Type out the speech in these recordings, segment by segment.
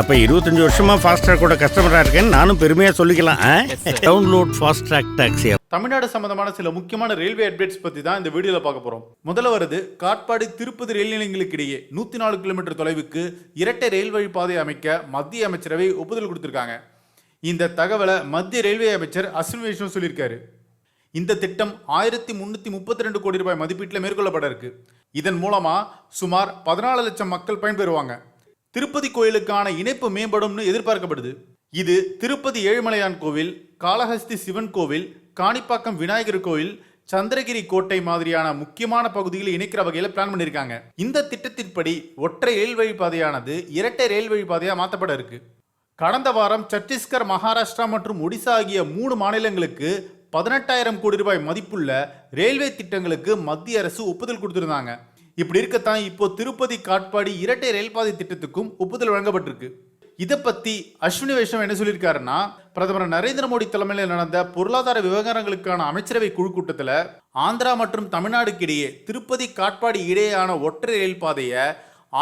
அப்ப இருபத்தஞ்சு வருஷமா ஃபாஸ்ட்ராக் கூட கஸ்டமரா இருக்கேன்னு நானும் பெருமையா சொல்லிக்கலாம் டவுன்லோட் ஃபாஸ்ட்ராக் டாக்ஸி தமிழ்நாடு சம்பந்தமான சில முக்கியமான ரயில்வே அப்டேட்ஸ் பத்தி தான் இந்த வீடியோல பார்க்க போறோம். முதல்ல வருது காட்பாடி திருப்பதி ரயில் நிலையங்களுக்கு இடையே நூத்தி நாலு கிலோமீட்டர் தொலைவுக்கு இரட்டை ரயில் வழி பாதை அமைக்க மத்திய அமைச்சரவை ஒப்புதல் கொடுத்திருக்காங்க. இந்த தகவலை மத்திய ரயில்வே அமைச்சர் அஸ்வினி வைஷ்ணவ் சொல்லியிருக்காரு. இந்த திட்டம் ஆயிரத்தி முன்னூத்தி முப்பத்தி ரெண்டு கோடி ரூபாய் மதிப்பீட்டில் மேற்கொள்ளப்பட இருக்கு. இதன் மூலமா சுமார் பதினாலு லட்சம் மக்கள் பயன்பெறுவாங்க. திருப்பதி கோயிலுக்கான இணைப்பு மேம்படும்னு எதிர்பார்க்கப்படுது. இது திருப்பதி ஏழுமலையான் கோவில் காளஹஸ்தி சிவன் கோவில் காணிப்பாக்கம் விநாயகர் கோவில் சந்திரகிரி கோட்டை மாதிரியான முக்கியமான பகுதிகளை இணைக்கிற வகையில் பிளான் பண்ணியிருக்காங்க இந்த திட்டத்தின்படி ஒற்றை ரயில் வழிப்பாதையானது இரட்டை ரயில் வழிப்பாதையாக மாற்றப்பட இருக்கு. கடந்த வாரம் சத்தீஸ்கர் மகாராஷ்டிரா மற்றும் ஒடிசா ஆகிய மூணு மாநிலங்களுக்கு பதினெட்டாயிரம் கோடி ரூபாய் மதிப்புள்ள ரயில்வே திட்டங்களுக்கு மத்திய அரசு ஒப்புதல் கொடுத்திருந்தாங்க. இப்படி இருக்கத்தான் இப்போ திருப்பதி காட்பாடி இரட்டை ரயில் பாதை திட்டத்துக்கும் ஒப்புதல் வழங்கப்பட்டிருக்கு. இதை பத்தி அஸ்வினி வைஷ்ணவ் என்ன சொல்லியிருக்காருன்னா பிரதமர் நரேந்திர மோடி தலைமையில் நடந்த பொருளாதார விவகாரங்களுக்கான அமைச்சரவை குழு கூட்டத்தில் ஆந்திரா மற்றும் தமிழ்நாடுக்கு இடையே திருப்பதி காட்பாடி இடையேயான ஒற்றை ரயில் பாதையை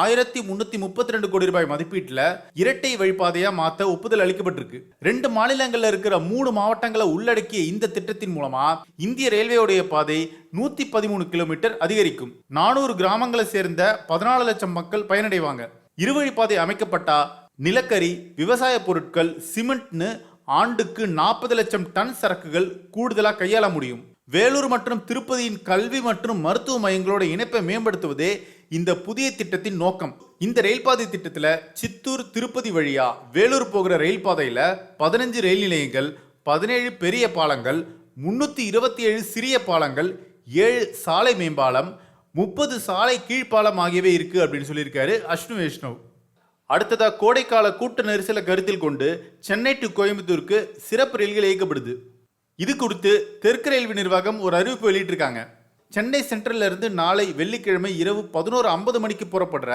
ஆயிரத்தி முன்னூத்தி முப்பத்தி ரெண்டு கோடி ரூபாய் மதிப்பீட்டில் இரட்டை வழிபாதையா மாத்த ஒப்புதல் அளிக்கப்பட்டிருக்கு. ரெண்டு மாநிலங்கள்ல இருக்கிற மூணு மாவட்டங்களை உள்ளடக்கிய இந்த திட்டத்தின் மூலமா இந்திய ரயில்வேயுடைய பாதை நூத்தி பதிமூணு கிலோமீட்டர் அதிகரிக்கும். நானூறு கிராமங்களை சேர்ந்த பதினாலு லட்சம் மக்கள் பயனடைவாங்க. இருவழிப்பாதை அமைக்கப்பட்டா நிலக்கரி விவசாய பொருட்கள் சிமெண்ட்னு ஆண்டுக்கு நாற்பது லட்சம் டன் சரக்குகள் கூடுதலாக கையாள முடியும். வேலூர் மற்றும் திருப்பதியின் கல்வி மற்றும் மருத்துவ மையங்களோட இணைப்பை மேம்படுத்துவதே இந்த புதிய திட்டத்தின் நோக்கம். இந்த ரயில் பாதை திட்டத்தில் சித்தூர் திருப்பதி வழியா வேலூர் போகிற ரயில் பாதையில் பதினஞ்சு ரயில் நிலையங்கள் பதினேழு பெரிய பாலங்கள் முன்னூற்றி இருபத்தி ஏழு சிறிய பாலங்கள் ஏழு சாலை மேம்பாலம் முப்பது சாலை கீழ்ப்பாலம் ஆகியவை இருக்குது அப்படின்னு சொல்லியிருக்காரு அஷ்ணு வைஷ்ணவ். அடுத்ததாக கோடைக்கால கூட்ட நெரிசலை கருத்தில் கொண்டு சென்னை டு கோயம்புத்தூருக்கு சிறப்பு ரயில்கள் இயக்கப்படுது. இது குறித்து தெற்கு ரயில்வே நிர்வாகம் ஒரு அறிவிப்பு வெளியிட்டிருக்காங்க. சென்னை சென்ட்ரல்ல இருந்து நாளை வெள்ளிக்கிழமை இரவு பதினோரு ஐம்பது மணிக்கு புறப்படுற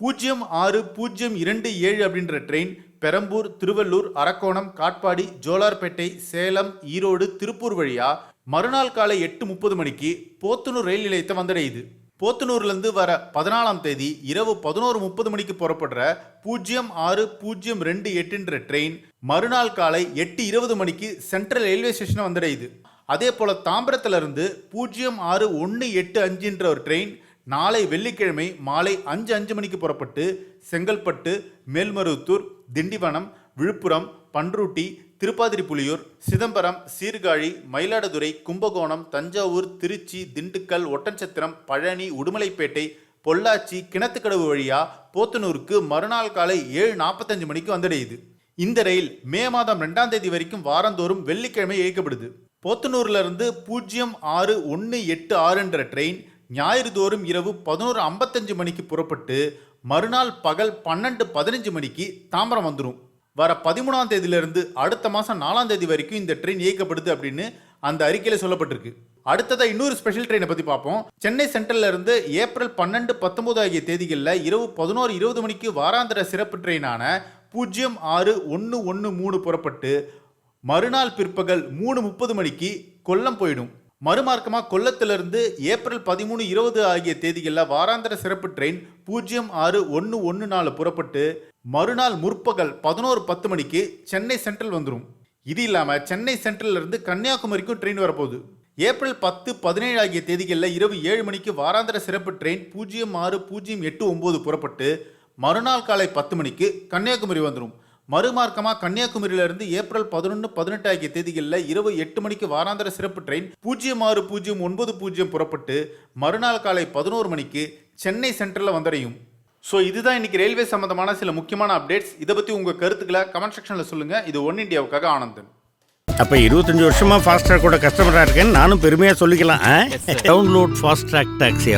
பூஜ்ஜியம் ஆறு பூஜ்ஜியம் இரண்டு ஏழு அப்படின்ற ட்ரெயின் பெரம்பூர் திருவள்ளூர் அரக்கோணம் காட்பாடி ஜோலார்பேட்டை சேலம் ஈரோடு திருப்பூர் வழியா மறுநாள் காலை எட்டு முப்பது மணிக்கு போத்தனூர் ரயில் நிலையத்தை வந்தடையுது. போத்தனூர்லேருந்து வர பதினாலாம் தேதி இரவு பதினோரு முப்பது மணிக்கு புறப்படுற பூஜ்ஜியம் ஆறு பூஜ்ஜியம் ரெண்டு எட்டுன்ற ட்ரெயின் மறுநாள் காலை எட்டு இருபது மணிக்கு சென்ட்ரல் ரயில்வே ஸ்டேஷனை வந்தடையுது அதே போல் தாம்பரத்திலிருந்து பூஜ்ஜியம் ஆறு ஒன்று எட்டு அஞ்சுன்ற ஒரு ட்ரெயின் நாளை வெள்ளிக்கிழமை மாலை அஞ்சு அஞ்சு மணிக்கு புறப்பட்டு செங்கல்பட்டு மேல்மருவத்தூர் திண்டிவனம் விழுப்புரம் பன்ருட்டி திருப்பாதிரிப்புலியூர் சிதம்பரம் சீர்காழி மயிலாடுதுறை கும்பகோணம் தஞ்சாவூர் திருச்சி திண்டுக்கல் ஒட்டன்சத்திரம் பழனி உடுமலைப்பேட்டை பொள்ளாச்சி கிணத்துக்கடவு வழியா போத்தனூருக்கு மறுநாள் காலை ஏழு நாற்பத்தஞ்சு மணிக்கு வந்தடையுது இந்த ரயில் மே மாதம் ரெண்டாம் தேதி வரைக்கும் வாரந்தோறும் வெள்ளிக்கிழமை இயக்கப்படுது. போத்தனூர்லேருந்து பூஜ்ஜியம் ஆறு ஒன்று எட்டு ஆறுன்ற ட்ரெயின் ஞாயிறு தோறும் இரவு பதினோரு ஐம்பத்தஞ்சு மணிக்கு புறப்பட்டு மறுநாள் பகல் பன்னெண்டு பதினஞ்சு மணிக்கு தாம்பரம் வந்துடும் வர பதிமூணாம் தேதியிலிருந்து அடுத்த மாதம் நாலாம் தேதி வரைக்கும் இந்த ட்ரெயின் இயக்கப்படுது அப்படின்னு அந்த அறிக்கையில் சொல்லப்பட்டிருக்கு. அடுத்ததாக இன்னொரு ஸ்பெஷல் ட்ரெயினை பற்றி பார்ப்போம். சென்னை சென்ட்ரல்ல இருந்து ஏப்ரல் பன்னெண்டு பத்தொன்பது ஆகிய தேதிகளில் இரவு பதினோரு இருபது மணிக்கு வாராந்திர சிறப்பு ட்ரெயினான பூஜ்ஜியம் ஆறு ஒன்று ஒன்று மூணு புறப்பட்டு மறுநாள் பிற்பகல் மூணு முப்பது மணிக்கு கொல்லம் போயிடும். மறுமார்க்கமாக கொல்லத்திலிருந்து ஏப்ரல் பதிமூணு இருபது ஆகிய தேதிகளில் வாராந்திர சிறப்பு ட்ரெயின் பூஜ்ஜியம் ஆறு ஒன்று ஒன்று நாலு புறப்பட்டு மறுநாள் முற்பகல் பதினோரு பத்து மணிக்கு சென்னை சென்ட்ரல் வந்துடும் இது இல்லாமல் சென்னை சென்ட்ரல்ல இருந்து கன்னியாகுமரிக்கும் ட்ரெயின் வரப்போகுது. ஏப்ரல் பத்து பதினேழு ஆகிய தேதிகளில் இரவு ஏழு மணிக்கு வாராந்திர சிறப்பு ட்ரெயின் பூஜ்ஜியம் ஆறு பூஜ்ஜியம் எட்டு ஒம்பது புறப்பட்டு மறுநாள் காலை பத்து மணிக்கு கன்னியாகுமரி வந்துடும் மறுமார்க்கமாக கன்னியாகுமரியிலிருந்து ஏப்ரல் பதினொன்று பதினெட்டு ஆகிய தேதிகளில் இரவு எட்டு மணிக்கு வாராந்திர சிறப்பு ட்ரெயின் பூஜ்ஜியம் ஆறு பூஜ்ஜியம் ஒன்பது பூஜ்ஜியம் புறப்பட்டு மறுநாள் காலை பதினோரு மணிக்கு சென்னை சென்ட்ரலில் வந்தடையும். ஸோ இதுதான் இன்னைக்கு ரயில்வே சம்பந்தமான சில முக்கியமான அப்டேட்ஸ் இதை பற்றி உங்கள் கருத்துக்களை கமெண்ட் செக்ஷனில் சொல்லுங்கள் இது ஒன் இந்தியாவுக்காக ஆனந்தன். அப்ப இருபத்தஞ்சு வருஷமா ஃபாஸ்ட்ராக் கூட கஸ்டமரா இருக்கேன்னு நானும் பெருமையா சொல்லிக்கலாம் டவுன்லோட் ஃபாஸ்ட்ராக் டாக்ஸி